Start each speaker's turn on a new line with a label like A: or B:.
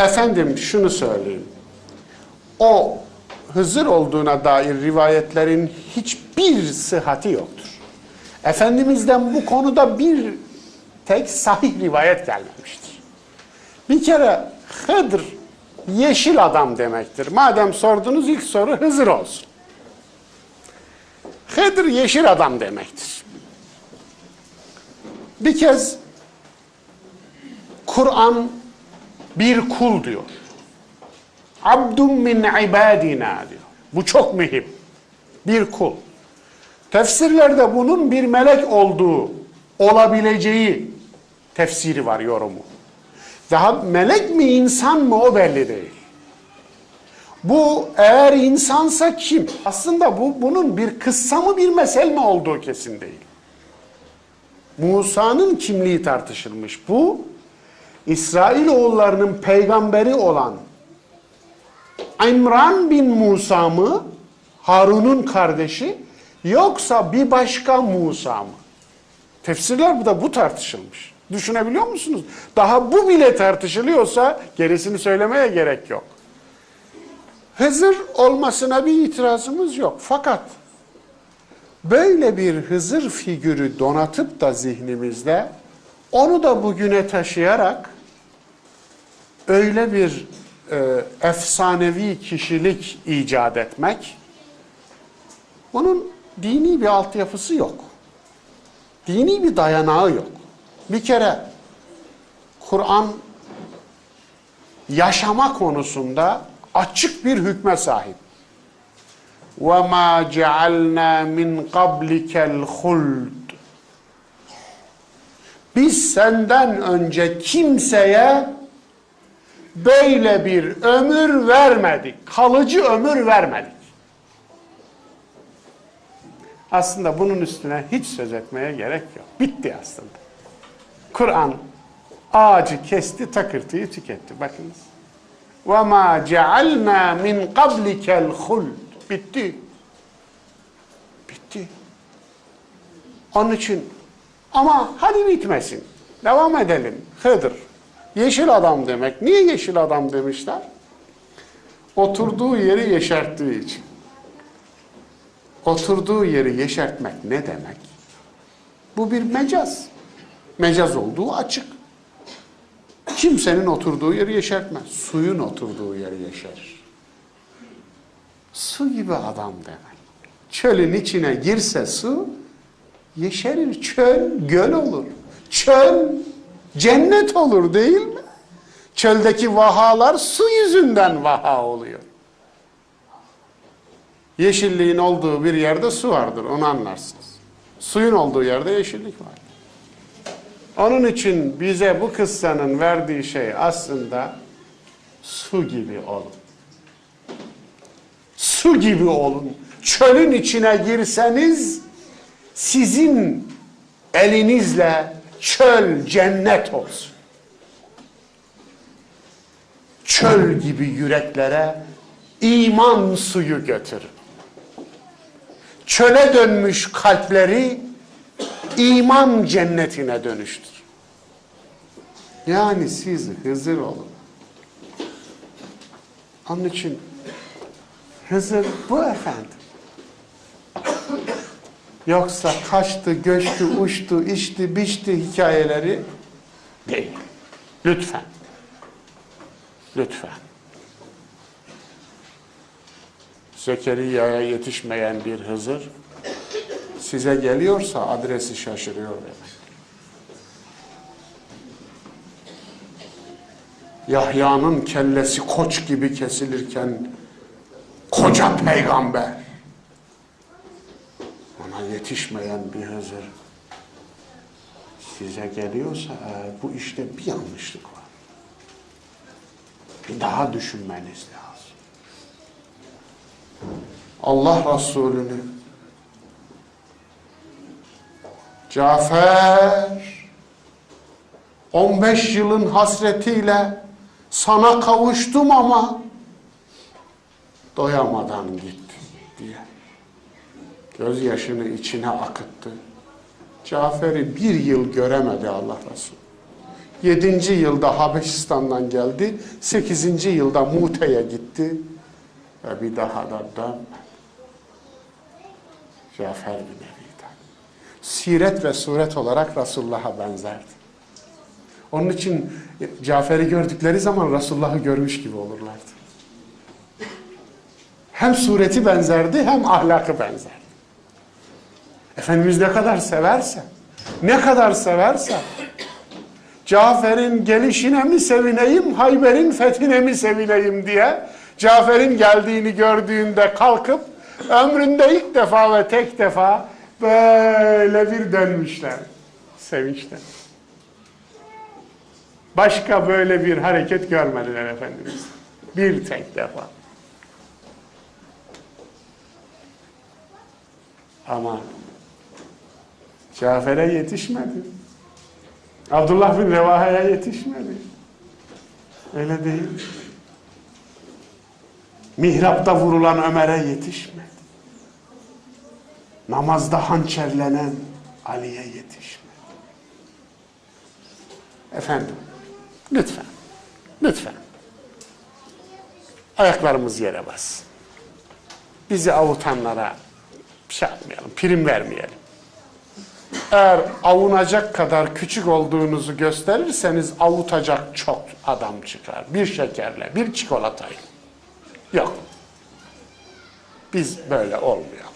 A: Efendim şunu söyleyeyim. O Hızır olduğuna dair rivayetlerin hiçbir sıhhati yoktur. Efendimiz'den bu konuda bir tek sahih rivayet gelmemiştir. Bir kere Hıdır yeşil adam demektir. Madem sordunuz ilk soru Hızır olsun. Hıdır yeşil adam demektir. Bir kez Kur'an bir kul diyor. Abdun min ibadina diyor. Bu çok mühim. Bir kul. Tefsirlerde bunun bir melek olduğu, olabileceği tefsiri var, yorumu. Daha melek mi insan mı o belli değil. Bu eğer insansa kim? Aslında bu bunun bir kıssa mı bir mesel mi olduğu kesin değil. Musa'nın kimliği tartışılmış. Bu İsrailoğullarının peygamberi olan İmran bin Musa mı? Harun'un kardeşi yoksa bir başka Musa mı? Tefsirler bu da bu tartışılmış. Düşünebiliyor musunuz? Daha bu bile tartışılıyorsa gerisini söylemeye gerek yok. Hızır olmasına bir itirazımız yok. Fakat böyle bir Hızır figürü donatıp da zihnimizde onu da bugüne taşıyarak öyle bir e, efsanevi kişilik icat etmek bunun dini bir altyapısı yok. Dini bir dayanağı yok. Bir kere Kur'an yaşama konusunda açık bir hükme sahip. وَمَا جَعَلْنَا مِنْ قَبْلِكَ الْخُلْدِ Biz senden önce kimseye böyle bir ömür vermedik. Kalıcı ömür vermedik. Aslında bunun üstüne hiç söz etmeye gerek yok. Bitti aslında. Kur'an ağacı kesti, takırtıyı tüketti. Bakınız. وَمَا جَعَلْنَا مِنْ قَبْلِكَ الْخُلْدِ Bitti. Bitti. Onun için ama hadi bitmesin. Devam edelim. Hıdır. Yeşil adam demek. Niye yeşil adam demişler? Oturduğu yeri yeşerttiği için. Oturduğu yeri yeşertmek ne demek? Bu bir mecaz. Mecaz olduğu açık. Kimsenin oturduğu yeri yeşertmez. Suyun oturduğu yeri yeşerir. Su gibi adam demek. Çölün içine girse su, yeşerir. Çöl göl olur. Çöl cennet olur değil mi? Çöldeki vahalar su yüzünden vaha oluyor. Yeşilliğin olduğu bir yerde su vardır, onu anlarsınız. Suyun olduğu yerde yeşillik var. Onun için bize bu kıssanın verdiği şey aslında su gibi olun. Su gibi olun. Çölün içine girseniz sizin elinizle çöl cennet olsun. Çöl gibi yüreklere iman suyu götürün. Çöle dönmüş kalpleri iman cennetine dönüştür. Yani siz Hızır olun. Onun için Hızır bu efendim. Yoksa kaçtı, göçtü, uçtu, içti, biçti hikayeleri değil. Lütfen. Lütfen. Zekeriya'ya yetişmeyen bir Hızır size geliyorsa adresi şaşırıyor demek. Yahya'nın kellesi koç gibi kesilirken koca peygamber yetişmeyen bir Hızır size geliyorsa bu işte bir yanlışlık var. Bir daha düşünmeniz lazım. Allah Resulü'nü Cafer 15 yılın hasretiyle sana kavuştum ama doyamadan gitti diye gözyaşını içine akıttı. Cafer'i bir yıl göremedi Allah Resulü. 7. yılda Habeşistan'dan geldi. 8. yılda Mute'ye gitti. Ve bir daha da dönmedi. Cafer bin Ebi Talib. Siret ve suret olarak Resulullah'a benzerdi. Onun için Cafer'i gördükleri zaman Resulullah'ı görmüş gibi olurlardı. Hem sureti benzerdi hem ahlakı benzerdi. Efendimiz ne kadar severse, ne kadar severse, Cafer'in gelişine mi sevineyim, Hayber'in fethine mi sevineyim diye Cafer'in geldiğini gördüğünde kalkıp ömründe ilk defa ve tek defa böyle bir dönmüşler sevinçten. Başka böyle bir hareket görmediler Efendimiz. Bir tek defa. Ama Cafer'e yetişmedi. Abdullah bin Revaha'ya yetişmedi. Öyle değil. Mihrapta vurulan Ömer'e yetişmedi. Namazda hançerlenen Ali'ye yetişmedi. Efendim, lütfen, lütfen. Ayaklarımız yere bas. Bizi avutanlara şey yapmayalım, prim vermeyelim. Eğer avunacak kadar küçük olduğunuzu gösterirseniz avutacak çok adam çıkar. Bir şekerle, bir çikolatayla. Yok. Biz böyle olmuyor.